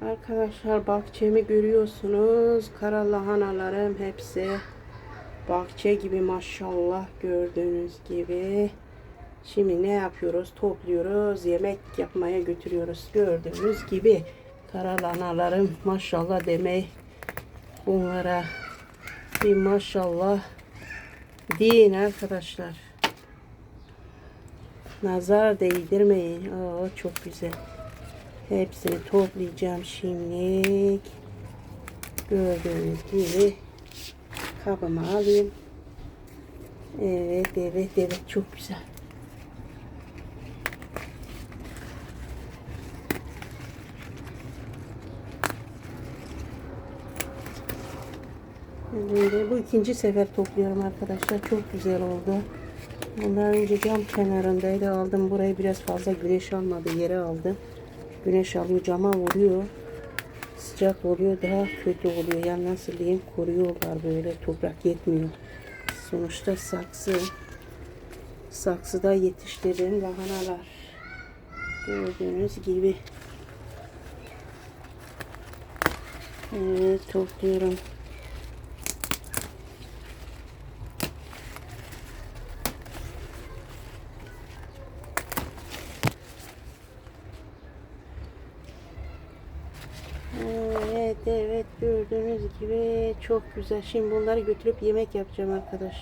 Arkadaşlar bahçemi görüyorsunuz. Kara lahanalarım hepsi bahçe gibi maşallah gördüğünüz gibi. Şimdi ne yapıyoruz? Topluyoruz. Yemek yapmaya götürüyoruz. Gördüğünüz gibi kara lahanalarım maşallah demeyi bunlara bir maşallah deyin arkadaşlar. Nazar değdirmeyin. Aa, çok güzel. Hepsini toplayacağım şimdi. Gördüğünüz gibi kabıma alayım. Evet, evet, evet. Çok güzel. Böyle bu ikinci sefer topluyorum arkadaşlar. Çok güzel oldu. Bundan önce cam kenarındaydı. Aldım burayı biraz fazla güneş almadı. Yere aldım. Güneş alıyor cama vuruyor. Sıcak oluyor daha kötü oluyor. Yani nasıl diyeyim koruyorlar böyle toprak yetmiyor. Sonuçta saksı. Saksıda yetiştirdiğim lahanalar. Gördüğünüz gibi. Evet topluyorum. Evet gördüğünüz gibi çok güzel. Şimdi bunları götürüp yemek yapacağım arkadaş.